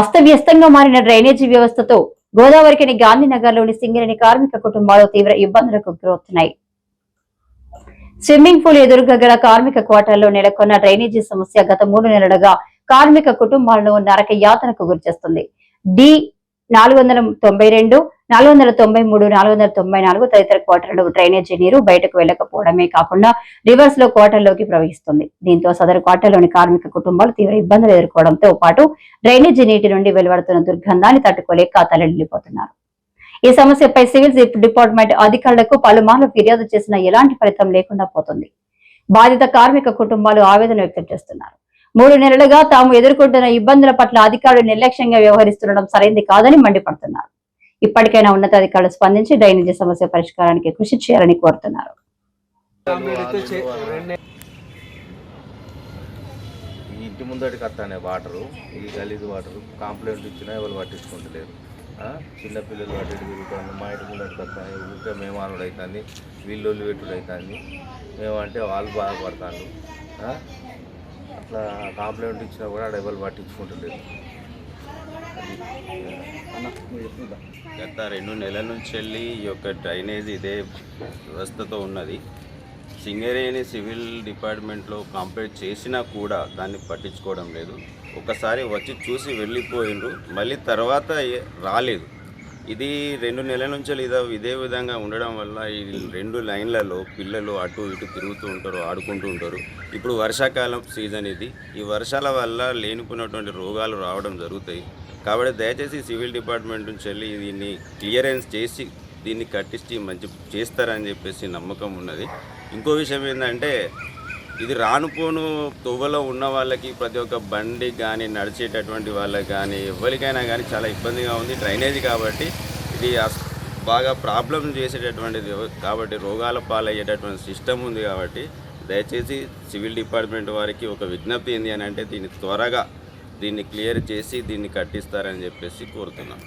అస్తవ్యస్తంగా మారిన డ్రైనేజీ వ్యవస్థతో గోదావరికిని గాంధీనగర్లోని సింగరేణి కార్మిక కుటుంబాలు తీవ్ర ఇబ్బందులకు గురవుతున్నాయి. స్విమ్మింగ్ పూల్ ఎదురుగా గల కార్మిక క్వార్టర్లో నెలకొన్న డ్రైనేజీ సమస్య గత మూడు నెలలుగా కార్మిక కుటుంబాలను నరక యాతనకు గురిచేస్తుంది. డి నాలుగు వందల తొంభై రెండు నాలుగు వందల తొంభై మూడు నాలుగు వందల తొంభై నాలుగు తదితర క్వార్టర్లో డ్రైనేజీ నీరు బయటకు వెళ్ళకపోవడమే కాకుండా రివర్స్లో క్వార్టర్లోకి ప్రవహిస్తుంది. దీంతో సదరు క్వార్టర్లోని కార్మిక కుటుంబాలు తీవ్ర ఇబ్బందులు ఎదుర్కోవడంతో పాటు డ్రైనేజీ నీటి నుండి వెలువడుతున్న దుర్గంధాన్ని తట్టుకోలేక తలడిల్లిపోతున్నారు ఈ సమస్యపై సివిల్ డిపార్ట్మెంట్ అధికారులకు పలుమార్లు ఫిర్యాదు చేసినా ఎలాంటి ఫలితం లేకుండా పోతుంది. బాధిత కార్మిక కుటుంబాలు ఆవేదన వ్యక్తం చేస్తున్నారు. మూడు నెలలుగా తాము ఎదుర్కొంటున్న ఇబ్బందుల పట్ల అధికారులు నిర్లక్ష్యంగా వ్యవహరిస్తుండడం సరైంది కాదని మండిపడుతున్నారు. ఇప్పటికైనా ఉన్నతాధికారులు స్పందించి డ్రైనేజీ సమస్య పరిష్కారానికి కృషి చేయాలని కోరుతున్నారు. ఇంటి ముందటికి వస్తానే వాటరు ఈ గలీజ్ వాటరు కాంప్లైంట్ ఇచ్చినా ఎవరు పట్టించుకుంటలేరు. చిన్నపిల్లలు అటు తిరుగుతాను మా ఇంటి ముందటికి వస్తాను ఊరికే మేము అనుడు అవుతుంది వీళ్ళు పెట్టుడు అవుతుంది మేమంటే వాళ్ళు బాధపడతాను అట్లా కాంప్లైంట్ ఇచ్చినా కూడా ఆడ ఎవరు పట్టించుకుంటలేరు. గత రెండు నెలల నుంచి వెళ్ళి ఈ యొక్క డ్రైనేజ్ ఇదే వ్యవస్థతో ఉన్నది. సింగరేణి సివిల్ డిపార్ట్మెంట్లో కంప్లైంట్ చేసినా కూడా దాన్ని పట్టించుకోవడం లేదు. ఒకసారి వచ్చి చూసి వెళ్ళిపోయిండ్రు. మళ్ళీ తర్వాత రాలేదు. ఇది రెండు నెలల నుంచి లేదా ఇదే విధంగా ఉండడం వల్ల ఈ రెండు లైన్లలో పిల్లలు అటు ఇటు తిరుగుతూ ఉంటారు ఆడుకుంటూ ఉంటారు. ఇప్పుడు వర్షాకాలం సీజన్ ఇది. ఈ వర్షాల వల్ల లేనిపోయినటువంటి రోగాలు రావడం జరుగుతాయి. కాబట్టి దయచేసి సివిల్ డిపార్ట్మెంట్ నుంచి వెళ్ళి దీన్ని క్లియరెన్స్ చేసి దీన్ని కట్టించి మంచి చేస్తారని చెప్పేసి నమ్మకం ఉన్నది. ఇంకో విషయం ఏంటంటే ఇది రానుపోను తొవ్వలో ఉన్న వాళ్ళకి ప్రతి ఒక్క బండి కానీ నడిచేటటువంటి వాళ్ళకి కానీ ఎవరికైనా కానీ చాలా ఇబ్బందిగా ఉంది. డ్రైనేజీ కాబట్టి ఇది బాగా ప్రాబ్లం చేసేటటువంటిది. కాబట్టి రోగాల పాలయ్యేటటువంటి సిస్టమ్ ఉంది కాబట్టి దయచేసి సివిల్ డిపార్ట్మెంట్ వారికి ఒక విజ్ఞప్తి ఏంటి అని అంటే దీన్ని త్వరగా దీన్ని క్లియర్ చేసి దీన్ని కట్టిస్తారని చెప్పేసి కోరుతున్నాం.